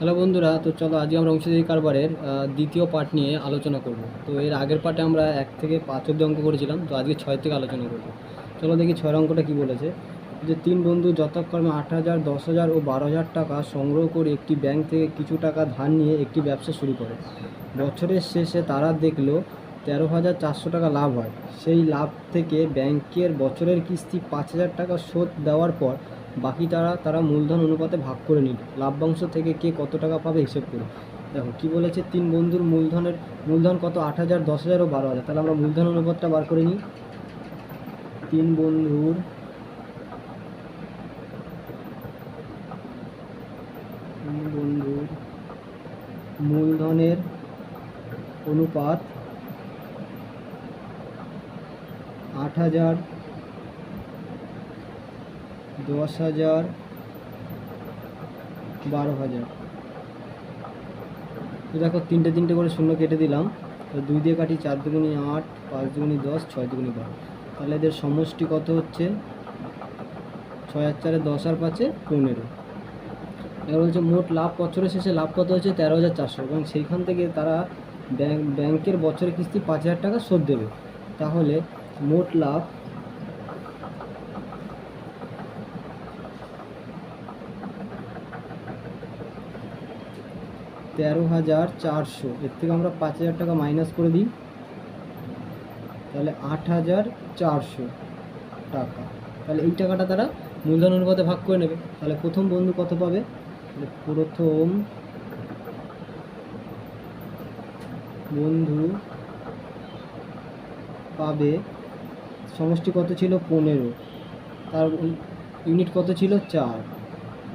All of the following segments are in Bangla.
হ্যালো বন্ধুরা, তো চলো আজকে আমরা অংশীদারি কারবারের দ্বিতীয় পার্ট নিয়ে আলোচনা করব। তো এর আগের পার্টে আমরা এক থেকে পাঁচ অব্দি অঙ্ক করেছিলাম, তো আজকে ছয় থেকে আলোচনা করব। চলো দেখি ছয়ের অঙ্কটা কী বলেছে। যে তিন বন্ধু যথাক্রমে আট হাজার, দশ হাজার ও বারো হাজার টাকা সংগ্রহ করে একটি ব্যাংক থেকে কিছু টাকা ধার নিয়ে একটি ব্যবসা শুরু করে। বছরের শেষে তারা দেখল তেরো হাজার চারশো টাকা লাভ হয়। সেই লাভ থেকে ব্যাংকের বছরের কিস্তি পাঁচ হাজার টাকা শোধ দেওয়ার পর বাকি তারা তারা মূলধন অনুপাতে ভাগ করে নিল। লাভ্যাংশ থেকে কে কত টাকা পাবে হিসেব করে। দেখো, কি বলেছে? তিন বন্ধুর মূলধনের, মূলধন কত? আট হাজার, দশ হাজার ও বারো হাজার। তাহলে আমরা মূলধন অনুপাতটা বার করে নিই। তিন বন্ধুর তিন বন্ধুর মূলধনের অনুপাত আট হাজার দশ হাজার বারো হাজার। তো দেখো, তিনটে তিনটে করে শূন্য কেটে দিলাম। তো দুই দিয়ে কাটি চার দুগুনি আট, পাঁচ দুগুনি দশ, ছয় দুগুনি বারো। তাহলে এদের সমষ্টি কত হচ্ছে? ছয় আর চারে দশ আর পাঁচে পনেরো। এবার বলছে, মোট লাভ বছরের শেষে লাভ কত হচ্ছে তেরো হাজার চারশো। এবং সেইখান থেকে তারা ব্যাংক, ব্যাংকের বছরের কিস্তি পাঁচ হাজার টাকা শোধ দেবে। তাহলে মোট লাভ তেরো হাজার চারশো। এর থেকে আমরা পাঁচ হাজার টাকা মাইনাস করে দিই। তাহলে আট হাজার চারশো টাকা। তাহলে এই টাকাটা তারা মূলধন অনুপাতে ভাগ করে নেবে। তাহলে প্রথম বন্ধু কত পাবে? প্রথম বন্ধু পাবে, সমষ্টি কত ছিল? পনেরো। তার ইউনিট কত ছিল? চার।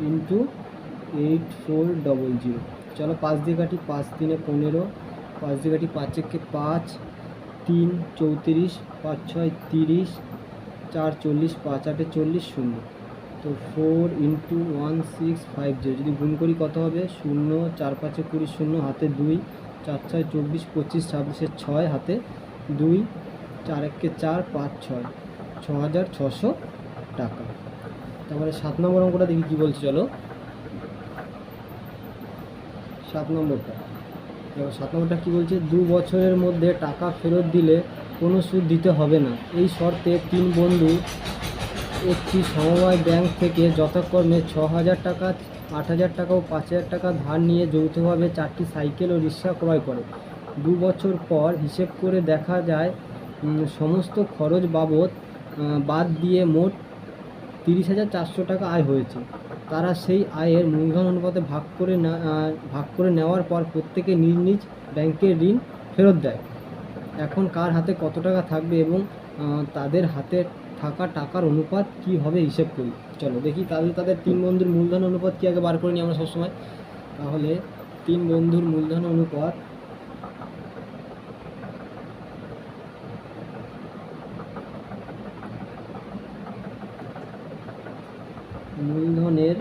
Into eight four double zero চলো পাঁচ দিয়ে কাটি, পাঁচ তিনে পনেরো, পাঁচ দিয়ে কাটি পাঁচ একে পাঁচ, তিন চৌত্রিশ, পাঁচ ছয় তিরিশ, চার চল্লিশ, পাঁচ আটে চল্লিশ শূন্য। তো four into one six five zero যদি গুণ করি কত হবে? শূন্য, চার পাঁচে কুড়ি শূন্য, হাতে দুই, চার ছয় চব্বিশ, পঁচিশ, ছাব্বিশে ছয়, হাতে দুই, চার একে চার, পাঁচ ছয়। ছ হাজার ছশো টাকা। তারপরে সাত নম্বর অঙ্কটা দেখি কী বলছে, চলো। সাত নম্বরটা। দেখো, সাত নম্বরটা কী বলছে? দু বছরের মধ্যে টাকা ফেরত দিলে কোনো সুদ দিতে হবে না। এই শর্তে তিন বন্ধু একটি সমবায় ব্যাংক থেকে যথাক্রমে ছ হাজার টাকা আট হাজার টাকা ও পাঁচ হাজার টাকা ধার নিয়ে যৌথভাবে চারটি সাইকেল ও রিক্সা ক্রয় করে। দু বছর পর হিসেব করে দেখা যায় সমস্ত খরচ বাবদ বাদ দিয়ে মোট তিরিশ হাজার চারশো টাকা আয় হয়েছে। তারা সেই আয়ের মূলধন অনুপাতে ভাগ করে না ভাগ করে নেওয়ার পর প্রত্যেকে নিজ নিজ ব্যাংকের ঋণ ফেরত দেয়। এখন কার হাতে কত টাকা থাকবে এবং তাদের হাতে থাকা টাকার অনুপাত কি হবে হিসেব করি। চলো দেখি, তাহলে তাদের তিন বন্ধুর মূলধন অনুপাত কি আগে বার করে নিই আমরা সবসময়। তাহলে তিন বন্ধুর মূলধন অনুপাত মূলধনের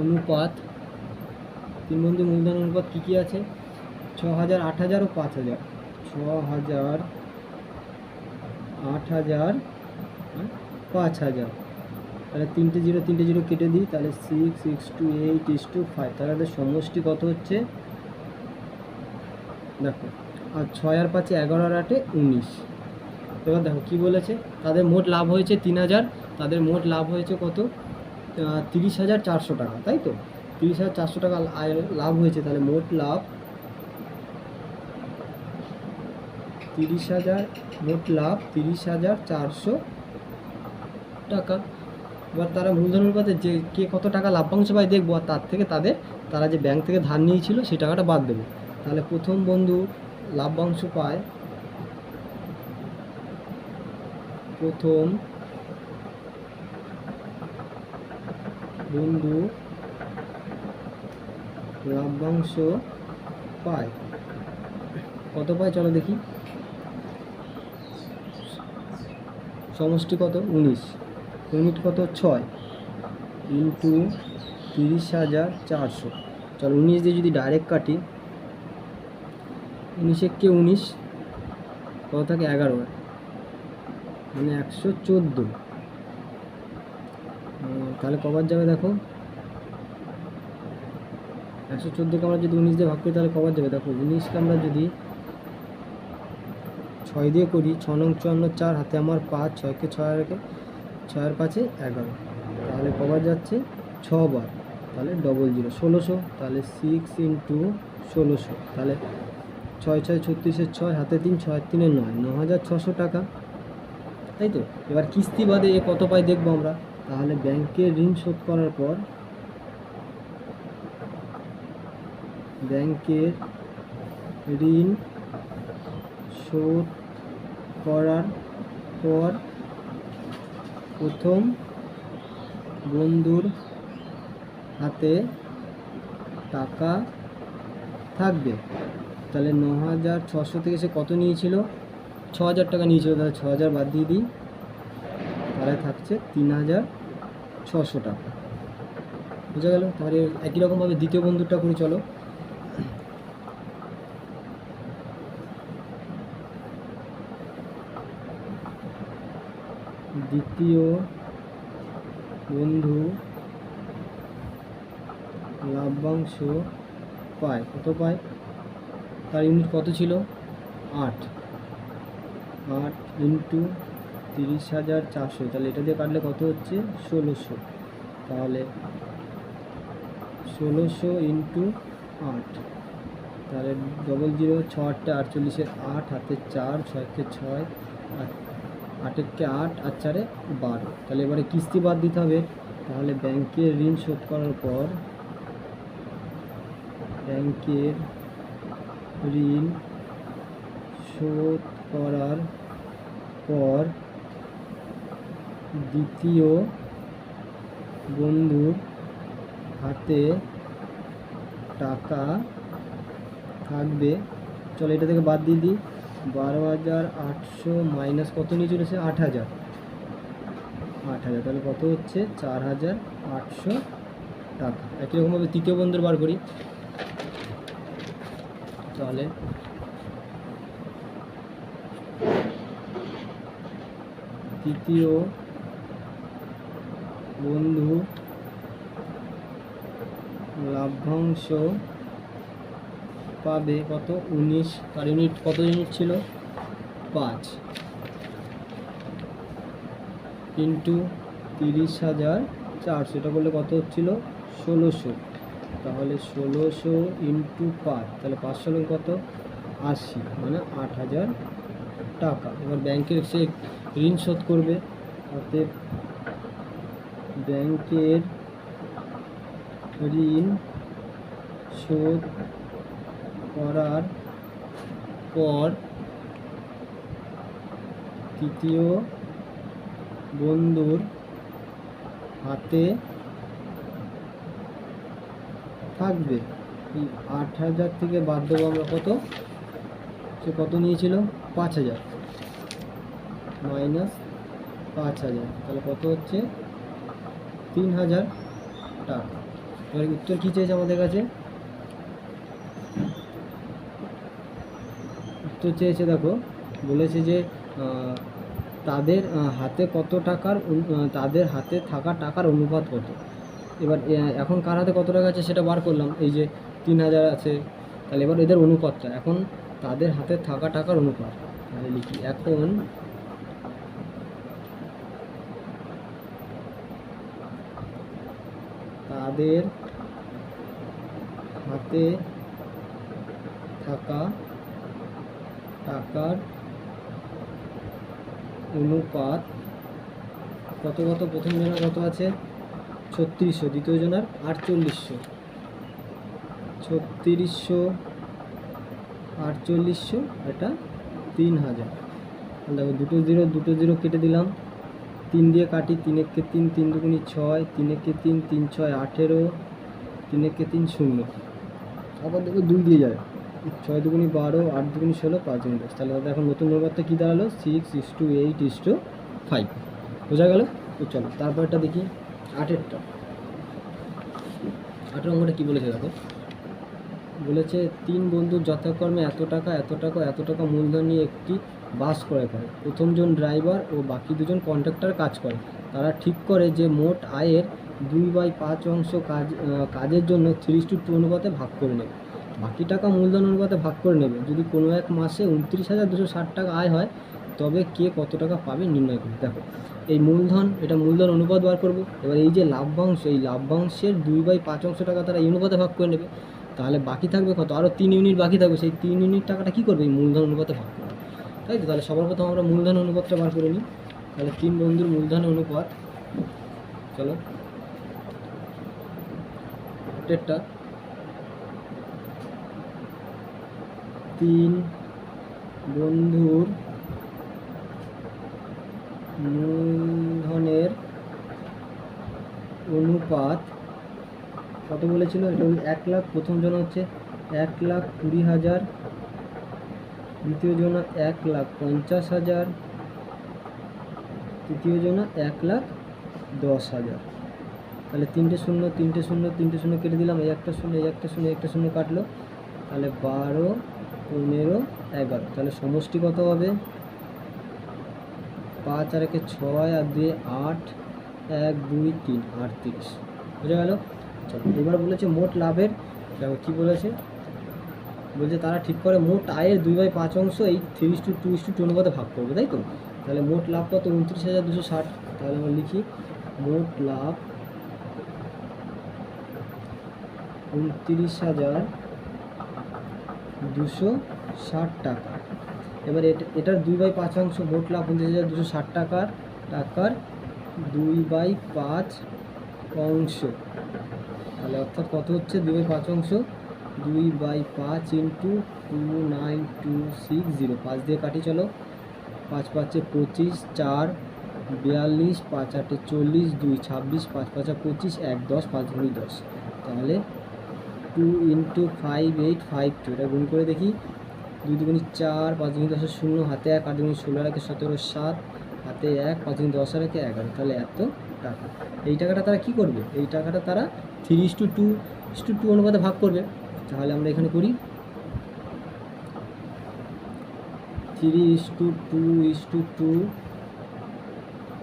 অনুপাত তিন বন্ধু মূলধন অনুপাত কী কী আছে? ছ হাজার আট হাজার ও পাঁচ হাজার ছ হাজার আট হাজার হ্যাঁ, পাঁচ হাজার তাহলে তিনটে জিরো তিনটে জিরো কেটে দিই তাহলে six six two eight is two five তাহলে তাদের সমষ্টি কত হচ্ছে? দেখো আর ছয় আর পাঁচে এগারো আর আটে উনিশ। এবার দেখো কী বলেছে? তাদের মোট লাভ হয়েছে তিন হাজার তাদের মোট লাভ হয়েছে কত? তিরিশ হাজার চারশো টাকা, তাই তো? তিরিশ হাজার চারশো টাকা লাভ হয়েছে, তাহলে মোট লাভ তিরিশ হাজার, মোট লাভ তিরিশ হাজার চারশো টাকা। এবার তারা মূলধন অনুপাতে যে কে কত টাকা লাভ্যাংশ পায় দেখব, আর তার থেকে তাদের, তারা যে ব্যাংক থেকে ধার নিয়েছিল সেই টাকাটা বাদ দেবে। তাহলে প্রথম বন্ধু লাভ্যাংশ পায়, প্রথম বন্ধু লাভ্যাংশ পায়। কত পায় চলো দেখি। সমষ্টি কত? উনিশ। ইউনিট কত? ছয়। ইন্টু তিরিশ হাজার চারশো। চলো উনিশ দিয়ে যদি ডাইরেক্ট কাটি, উনিশে কে উনিশ? কত থাকে? এগারো। মানে একশো চোদ্দ। তাহলে কবার যাবে দেখো? একশো চোদ্দোকে আমরা যদি উনিশ দিয়ে ভাগ করি, তাহলে কবার যাবে? দেখো, উনিশকে আমরা যদি ছয় দিয়ে করি, ছ নং চুয়ান্ন চার হাতে আমার পাঁচ, ছয়কে ছয় রেখে ছয়ের পাঁচে এগারো। তাহলে কবার যাচ্ছে? ছ বার তাহলে ডবল জিরো ষোলোশো। তাহলে সিক্স ইন্টু ষোলোশো। তাহলে ছয় ছয় ছত্রিশের ছয়, হাতে তিন, ছয় তিনে নয়। ন হাজার ছশো টাকা। তাই তো? এবার কিস্তি বাদে এ কত পাই দেখব আমরা? তাহলে ব্যাংকে ঋণ শোধ করার পর ব্যাংকের ঋণ শোধ করার পর প্রথম বন্ধুর হাতে টাকা থাকবে। তাহলে ন হাজার ছশো থেকে সে কত নিয়েছিল? ছ হাজার টাকা নিয়েছিল, তাহলে ছ হাজার বাদ দিয়ে দিই। তাহলে থাকছে তিন হাজার ছশো টাকা। বুঝা গেল? তাহলে একই রকমভাবে দ্বিতীয় বন্ধুরটা করে চলো। দ্বিতীয় বন্ধু লাভ্যাংশ পায়। কত পায়? তার ইউনিট কত ছিল? আট। আট ইন্টু তিরিশ হাজার চারশো। তাহলে এটা দিয়ে কাটলে কত হচ্ছে? ষোলোশো। তাহলে ষোলোশো ইন্টু আট। তাহলে ডবল জিরো ছ আটটা আটচল্লিশের আট, হাতে চার, ছয়কে ছয়, আট আটেরকে আট, আর চারে বারো। তাহলে এবারে কিস্তি বাদ দিতে হবে। তাহলে ব্যাংকের ঋণ শোধ করার পর ব্যাংকের ঋণ শোধ করার পর দ্বিতীয় বন্ধুর হাতে টাকা থাকবে। চলো এটা থেকে বাদ দিয়ে দিই। বারো হাজার আটশো মাইনাস কত নিয়ে চলেছে আট হাজার। আট হাজার। তাহলে কত হচ্ছে? চার হাজার আটশো টাকা। একই রকমভাবে তৃতীয় বন্ধুর বার করি। তাহলে তৃতীয় বন্ধু, লাভ্যাংশ পাবে কত? উনিশ। তার ইউনিট কত ইউনিট ছিল? পাঁচ। ইন্টু তিরিশ হাজার চারশো। এটা করলে কত হচ্ছিল? ষোলোশো। তাহলে ষোলোশো ইন্টু পাঁচ। তাহলে পাঁচ ষোলো কত? আশি মানে আট হাজার টাকা। এবার ব্যাংকের সে ঋণ শোধ করবে। অতএব ব্যাংকের ঋণ শোধ করার পর তৃতীয় বন্ধুর হাতে থাকবে। এই আট হাজার থেকে বাদ দেবো আমরা কত? সে কত নিয়েছিল? পাঁচ হাজার। মাইনাস পাঁচ হাজার। তাহলে কত হচ্ছে? তিন হাজার টাকা। এবার উত্তর কী চেয়েছে আমাদের কাছে? উত্তর চেয়েছে দেখো, বলেছে যে তাদের হাতে কত টাকার তাদের হাতে থাকা টাকার অনুপাত কত? এবার এখন কার হাতে কত টাকা আছে সেটা বার করলাম। এই যে তিন হাজার আছে, তাহলে এবার এদের অনুপাতটা। এখন তাদের হাতে থাকা টাকার অনুপাত। লিখি, এখন তাদের হাতে থাকা টাকার অনুপাত কত কত? প্রথম জনের কত আছে? ছত্রিশশো, দ্বিতীয় জনের আটচল্লিশশো। ছত্রিশশো, আটচল্লিশশো, এটা তিন হাজার। দেখো, দুটো জিরো দুটো জিরো কেটে দিলাম। তিন দিয়ে কাটি তিন একে তিন তিন দুগুনি ছয় তিন একে তিন তিন ছয় আঠেরো তিন একে তিন শূন্য। আবার দেখো দুই দিয়ে যায়। ছয় দুগুনি বারো, আট দুগুনি ষোলো, পাঁচ দুগুনি দশ। তাহলে দাদা এখন নতুন নম্বরটা কী দাঁড়াল? Six is two eight is two five বোঝা গেল? তো চলো, তারপরটা দেখি আটেরটা। আটের অঙ্কটা কী বলেছে দেখো? বলেছে, তিন বন্ধুর যথাক্রমে এত টাকা এত টাকা এত টাকা মূলধন নিয়ে একটি বাস ক্রয় করে প্রথমজন ড্রাইভার ও বাকি দুজন কন্ট্রাক্টর কাজ করে। তারা ঠিক করে যে মোট আয়ের দুই বাই পাঁচ অংশ কাজ কাজের জন্য থ্রি টু টু অনুপাতে ভাগ করে নেবে। বাকি টাকা মূলধন অনুপাতে ভাগ করে নেবে। যদি কোনো এক মাসে উনত্রিশ হাজার দুশো ষাট টাকা আয় হয়, তবে কে কত টাকা পাবে নির্ণয় করবে দেখো এই মূলধন, এটা মূলধন অনুপাত বার করব। এবার এই যে লাভ্যাংশ, এই লাভ্যাংশের দুই বাই পাঁচ অংশ টাকা তারা এই অনুপাতে ভাগ করে নেবে। তাহলে বাকি থাকবে কত? আরও তিন ইউনিট বাকি থাকবে। সেই তিন ইউনিট টাকাটা কী করবে? এই মূলধন অনুপাতে ভাগ করবে। তাই তো? তাহলে সবার প্রথম আমরা মূলধন অনুপাতটা বার করে নিই। তাহলে তিন বন্ধুর মূলধন অনুপাত, চলো। প্রত্যেকটা তিন বন্ধুর মূলধনের অনুপাত কত বলেছিল? এটা এক লাখ, প্রথম জন হচ্ছে এক লাখ কুড়ি হাজার দ্বিতীয় জনা এক লাখ পঞ্চাশ হাজার। তৃতীয় জনা এক লাখ দশ হাজার। তাহলে তিনটে শূন্য তিনটে শূন্য তিনটে শূন্য কেটে দিলাম, এই একটা শূন্য, এই একটা শূন্য একটা শূন্য কাটলো। তাহলে বারো, পনেরো, এগারো। তাহলে সমষ্টি কত হবে? পাঁচ আর একে ছয় আর দুই আট, এক, দুই, তিন, আটত্রিশ। বুঝা গেল? চলো এবার বলেছে মোট লাভের, দেখো কী বলেছে? বলছে তারা ঠিক করে মোট আয়ের দুই বাই পাঁচ অংশ এই three two two two two অনুপাতে ভাগ করবে, তাই তো? তাহলে মোট লাভ কত? উনত্রিশ হাজার দুশো ষাট। তাহলে আমরা লিখি মোট লাভ উনত্রিশ হাজার দুশো ষাট টাকা। এবার এটা, এটার দুই বাই পাঁচ অংশ মোট লাভ উনত্রিশ হাজার দুশো ষাট টাকার টাকার দুই বাই পাঁচ অংশ। তাহলে অর্থাৎ কত হচ্ছে? দুই বাই পাঁচ অংশ দুই বাই পাঁচ into two nine two six zero. পাঁচ দিয়ে কাটি চলো। পাঁচ পাঁচে পঁচিশ, চার, বিয়াল্লিশ, পাঁচ আটে চল্লিশ, দুই ছাব্বিশ, পাঁচ পাঁচা পঁচিশ, এক দশ, পাঁচ দুই দশ। তাহলে two into five eight, five two, এটা গুণ করে দেখি। দুই দুগুণি চার, পাঁচ দুগুণি দশের শূন্য, হাতে এক, আট দুগুণি ষোলো রাখে সতেরো, সাত, হাতে এক, পাঁচ দুগুণি দশ রাখে এগারো। তাহলে এত টাকা। এই টাকাটা তারা কি করবে? এই টাকাটা তারা three is two two, is two two অনুপাতে ভাগ করবে। তাহলে আমরা এখানে করি। Three is two two is two two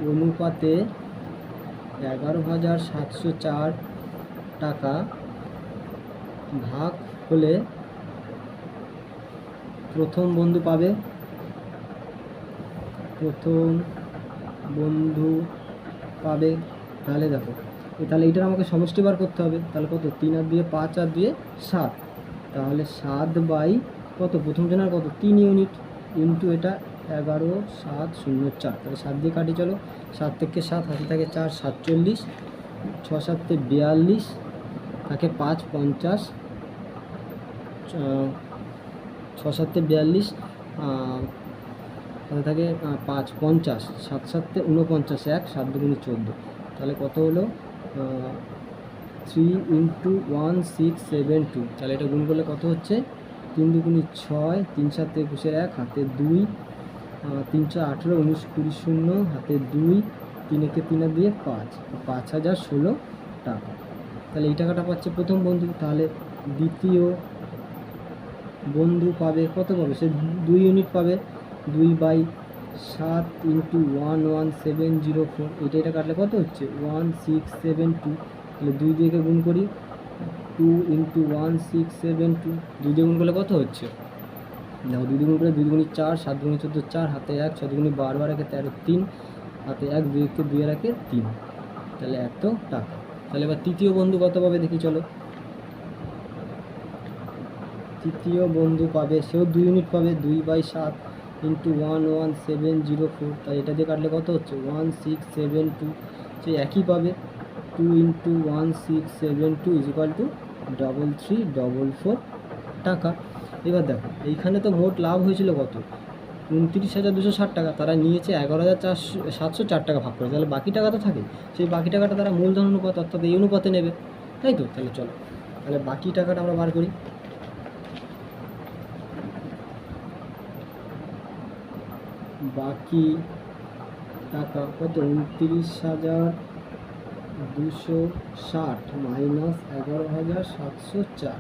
অনুপাতে এগারো হাজার সাতশো চার টাকা ভাগ হলে প্রথম বন্ধু পাবে। প্রথম বন্ধু পাবে। তাহলে দেখো তাহলে এটার আমাকে সমষ্টি বার করতে হবে। তাহলে কত? তিন আর দিয়ে পাঁচ আর দিয়ে সাত। তাহলে সাত বাই কত? প্রথম জনের কত? তিন ইউনিট। ইন্টু এটা এগারো, সাত, শূন্য, চার। তাহলে সাত দিয়ে কাটি চলো। সাত থেকে সাত, হাতে থাকে চার, সাতচল্লিশ। ছ, সাতে বিয়াল্লিশ। থাকে পাঁচ, পঞ্চাশ। ছ- সাতে বিয়াল্লিশ। হাতে থাকে পাঁচ, পঞ্চাশ। সাত, সাতে উনপঞ্চাশ এক, সাত দুগুণি চোদ্দ। তাহলে কত হলো? Three into one six seven two তাহলে এটা গুণ করলে কত হচ্ছে? তিন দুগুণি ছয় তিন সাতে একুশের এক হাতে দুই আহ, তিনশো আঠেরো উনিশ কুড়ি শূন্য হাতে দুই তিন একে তিন দিয়ে পাঁচ। পাঁচ হাজার ষোলো টাকা। তাহলে এই টাকাটা পাচ্ছে প্রথম বন্ধু। তাহলে দ্বিতীয় বন্ধু পাবে কত পাবে? সে দুই ইউনিট পাবে। দুই বাই সাত into one one seven zero four এটা এটা কাটলে কত হচ্ছে? ওয়ান সিক্স সেভেন টু, তাহলে দুই দিয়ে গুণ করি? Two into one six seven two, দুই দিয়ে গুণ করলে কত হচ্ছে? দেখো, দুই দুগুণ করে দুই দুগুণি চার, সাত দুগুণি চোদ্দ, চার, হাতে এক ছ দুগুণি বারো বার তেরো, তিন, হাতে এক, দুই একে দুই, আর তিন। তাহলে এত টাকা। তাহলে এবার তৃতীয় বন্ধু কত পাবে দেখি চলো। তৃতীয় বন্ধু পাবে, সেও দুই ইউনিট পাবে, দুই বাই সাত into one one seven zero four, তাই এটা দিয়ে কাটলে কত হচ্ছে? ওয়ান সিক্স সেভেন টু সেই একই পাবে। Two into one six seven two is equal to double three double four টাকা। এবার দেখো, এইখানে তো মোট লাভ হয়েছিল কত? উনত্রিশ হাজার দুশো ষাট টাকা, তারা নিয়েছে এগারো হাজার চারশো, সাতশো চার টাকা ভাগ করে। তাহলে বাকি টাকা তো থাকে সেই বাকি টাকাটা তারা মূলধন অনুপাত, অর্থাৎ এই অনুপাতে নেবে। তাই তো? তাহলে চলো, তাহলে বাকি টাকাটা আমরা বার করি। বাকি টাকা কত? উনত্রিশ হাজার দুশো ষাট মাইনাস এগারো হাজার সাতশো চার।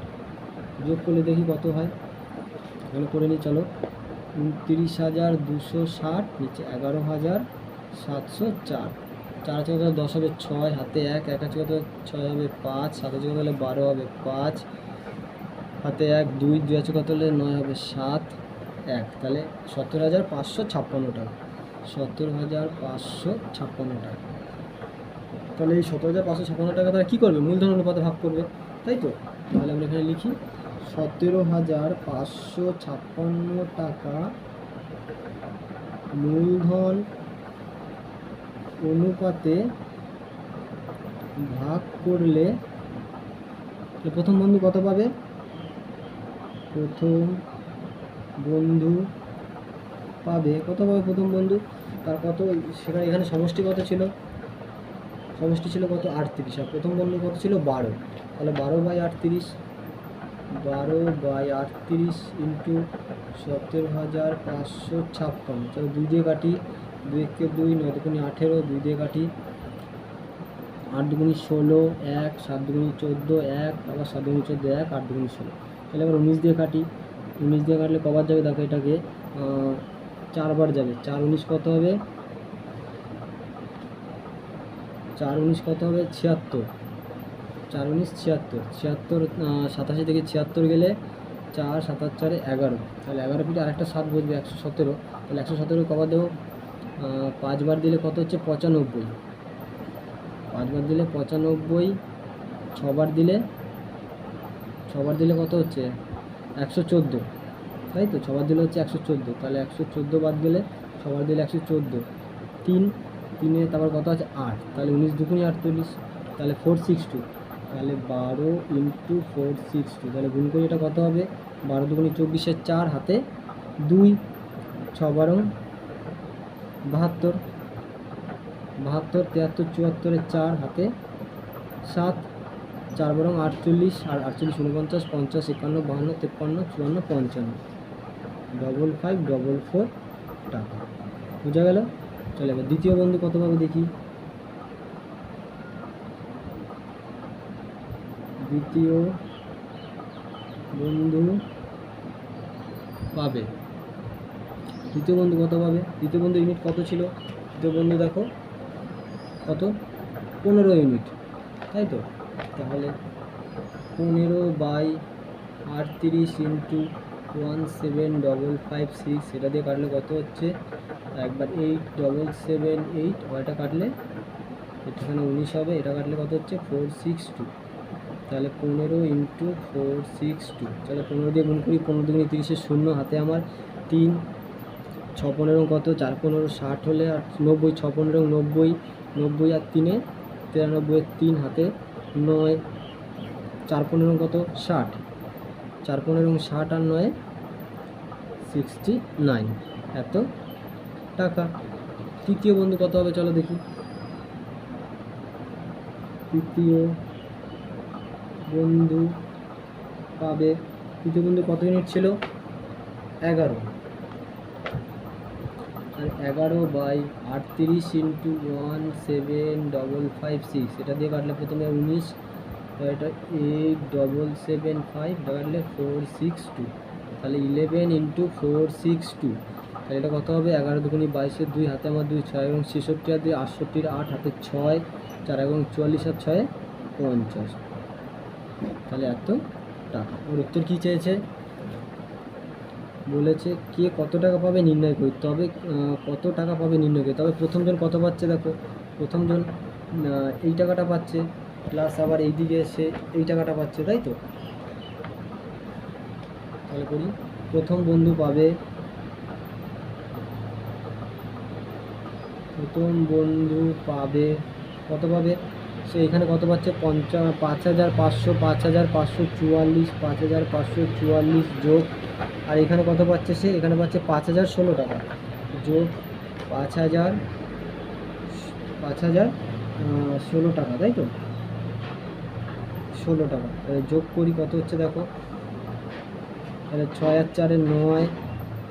যোগ করলে দেখি কত হয়? এখানে করে নিই চলো। উনত্রিশ হাজার দুশো ষাট, নিচে এগারো হাজার সাতশো চার। চার আছে কত? দশ হবে ছয়, হাতে এক। এক আছে কত? ছয় হবে পাঁচ। সাত আছে কত? হলে বারো হবে পাঁচ। হাতে এক, দুই দুই আছে কত? হলে নয় হবে সাত। এক, তাহলে সত্তর হাজার পাঁচশো ছাপ্পান্ন টাকা। সত্তর হাজার পাঁচশো ছাপ্পান্ন টাকা। তাহলে এই সত্তর হাজার পাঁচশো ছাপ্পান্ন টাকা তারা কী করবে? মূলধন অনুপাতে ভাগ করবে, তাই তো? তাহলে আমরা এখানে লিখি, সতেরো হাজার পাঁচশো ছাপ্পান্ন টাকা মূলধন অনুপাতে ভাগ করলে প্রথম বন্ধু কত পাবে? প্রথম বন্ধু পাবে। কত পাবে প্রথম বন্ধু? তার কত সেখানে এখানে সমষ্টি কত ছিল? সমষ্টি ছিল কত? আটত্রিশ। আর প্রথম বন্ধু কত ছিল? বারো। তাহলে বারো বাই আটত্রিশ, বারো বাই আটত্রিশ ইন্টু সতেরো হাজার পাঁচশো ছাপ্পান্ন। তাহলে দুই দিয়ে কাটি, দুই একে দুই, নয় দুগুনি আঠেরো, দুই দিয়ে কাটি আট দুগুনি ষোলো, এক, সাত দুগুনি চোদ্দ, এক, আবার সাত দুগুনি চোদ্দ, এক, আট দুগুনি ষোলো। তাহলে আবার উনিশ দিয়ে কাটি। উনিশ দিয়ে কাটলে কবার যাবে? দেখো এটাকে চারবার যাবে। চার উনিশ কত হবে? চার উনিশ কত হবে? ছিয়াত্তর। চার উনিশ, ছিয়াত্তর। ছিয়াত্তর সাতাশি থেকে ছিয়াত্তর গেলে চার, সাতাশ, চারে এগারো। তাহলে এগারো ফিটে আরেকটা সাত বসবে, একশো সতেরো। তাহলে একশো সতেরো কবার দেবো? পাঁচবার দিলে কত হচ্ছে? পঁচানব্বই। পাঁচবার দিলে পঁচানব্বই, ছবার দিলে ছবার দিলে কত হচ্ছে? একশো চোদ্দ। তাই তো? ছবার দিলে হচ্ছে একশো চোদ্দ। তাহলে একশো চোদ্দ বাদ দিলে ছবার দিলে একশো চোদ্দ। তিন, তিনে তারপর কত আছে? আট। তাহলে উনিশ দুগুনি আটচল্লিশ। তাহলে ফোর সিক্স টু তাহলে বারো ইন্টু ফোর সিক্স টু তাহলে গুণ করে এটা কত হবে? বারো দুগুনি চব্বিশের চার হাতে দুই। ছ বারো, বাহাত্তর বাহাত্তর, তিয়াত্তর, চুয়াত্তরের চার হাতে সাত। চার বরং আটচল্লিশ আর আটচল্লিশ উনপঞ্চাশ, পঞ্চাশ, একান্ন, বাহান্ন, তেপ্পান্ন, চুয়ান্ন, পঞ্চান্ন। ডবল ফাইভ ডবল ফোর টাকা। বোঝা গেল? চলে এবার দ্বিতীয় বন্ধু কত পাবে দেখি। দ্বিতীয় বন্ধু পাবে। দ্বিতীয় বন্ধু কত পাবে? দ্বিতীয় বন্ধু ইউনিট কত ছিল? দ্বিতীয় বন্ধু দেখো, কত? পনেরো ইউনিট তাই তো? তাহলে পনেরো বাই আটত্রিশ into one seven double five six সেটা দিয়ে কাটলে কত হচ্ছে? একবার এইট ডবল সেভেন এইট ওইটা কাটলে এখানে উনিশ হবে, এটা কাটলে কত হচ্ছে? Four six two. তাহলে পনেরো ইন্টু ফোর সিক্স টু, তাহলে পনেরো দিয়ে গুণ করি, পনেরো দুগুণে তিরিশের শূন্য, হাতে আমার তিন, ছ পনেরো কত? চার পনেরো ষাট হলে আর নব্বই, ছ পনেরো নব্বই নব্বই আর তিনে, তিরানব্বই তিন হাতে নয়, চার পনেরো কত? ষাট। চার পনেরো ষাট আর নয় সিক্সটি নাইন এত টাকা। তৃতীয় বন্ধু কত হবে চলো দেখি। তৃতীয় বন্ধু পাবে। তৃতীয় বন্ধু কত ইউনিট ছিল? এগারো। আর এগারো বাই আটত্রিশ into one seven double five six. এটা দিয়ে কাটলে প্রথমে উনিশ এটা এইট ডবল সেভেন ফাইভ, কাটলে ফোর সিক্স টু। তাহলে eleven into four six two. তাহলে এটা কত হবে? এগারো দুগুনি বাইশের দুই, হাতে আমার দুই, ছয় এবং ছেষট্টি আর দুই, আটষট্টির আট, হাতে ছয়, চার এবং চুয়াল্লিশ আর ছয়, পঞ্চাশ। তাহলে এত টাকা। ওর উত্তর কী চেয়েছে? বলেছে কে কত টাকা পাবে নির্ণয় করি, তবে কত টাকা পাবে নির্ণয় করি, তবে প্রথমজন কত পাচ্ছে দেখো, প্রথমজন এই টাকাটা পাচ্ছে প্লাস আবার এই দিকে এসে এই টাকাটা পাচ্ছে, তাই তো? তাহলে করি, প্রথম বন্ধু পাবে, প্রথম বন্ধু পাবে, কত পাবে? সে এখানে কত পাচ্ছে? পঞ্চা, পাঁচ হাজার পাঁচশো, পাঁচ হাজার পাঁচশো চুয়াল্লিশ, পাঁচ হাজার পাঁচশো চুয়াল্লিশ যোগ। আর এখানে কত পাচ্ছে সে? এখানে পাচ্ছে পাঁচ হাজার ষোলো টাকা। যোগ পাঁচ হাজার পাঁচ হাজার ষোলো টাকা, তাই তো? ষোলো টাকা। যোগ করি, কত হচ্ছে দেখো? তাহলে ছয় আর চারে নয়,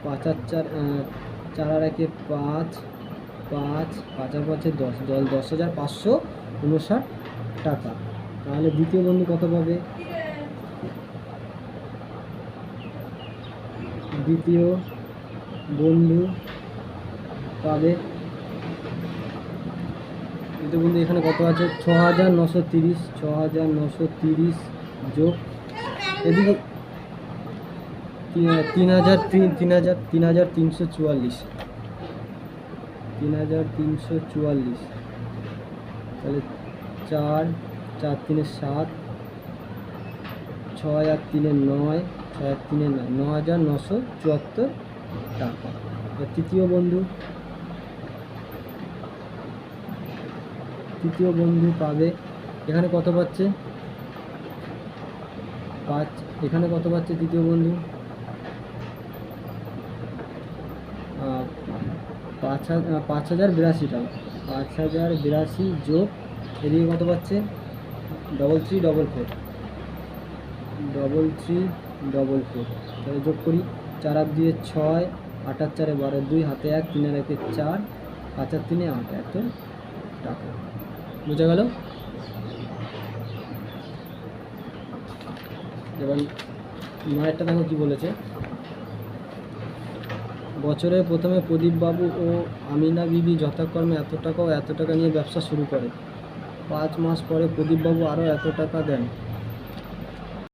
পাঁচ আর চার চার আর একে পাঁচ পাঁচ পাঁচ আর পাঁচে দশ। দশ হাজার পাঁচশো উনষাট টাকা। তাহলে দ্বিতীয় বন্ধু কত পাবে? দ্বিতীয় বন্ধু পাবে? তৃতীয় বন্ধু এখানে কত আছে? ছ হাজার নশো তিরিশ ছ হাজার নশো তিরিশ যোগ এদিকে তিন হাজার তিন তিন হাজার তিন হাজার তিনশো চুয়াল্লিশ। তিন হাজার তিনশো চুয়াল্লিশ। তাহলে চার চার তিনে সাত ছয় আর তিনে নয় ছয় আর তিনে নয় ন হাজার নশো চুয়াত্তর টাকা। তৃতীয় বন্ধু। তৃতীয় বন্ধু পাবে এখানে কত পাচ্ছে? পাঁচ এখানে কত পাচ্ছে তৃতীয় বন্ধু? আহ, পাঁচ হাজার পাঁচ হাজার বিরাশি টাকা। পাঁচ হাজার বিরাশি যোগ এদিকে কত পাচ্ছে? Double three double four double three double four তাহলে যোগ করি, চার আট দিয়ে ছয়, আট আট চারে বারো, দুই হাতে এক, তিনে রেখে চার, পাঁচ আর তিনে আট এত টাকা। বোঝা গেল? এবার নয়েরটা দেখো কি বলেছে। বছরের প্রথমে প্রদীপবাবু ও আমিনা বিবি যথাক্রমে এত টাকা ও এত টাকা নিয়ে ব্যবসা শুরু করে। পাঁচ মাস পরে প্রদীপবাবু আরও এত টাকা দেন।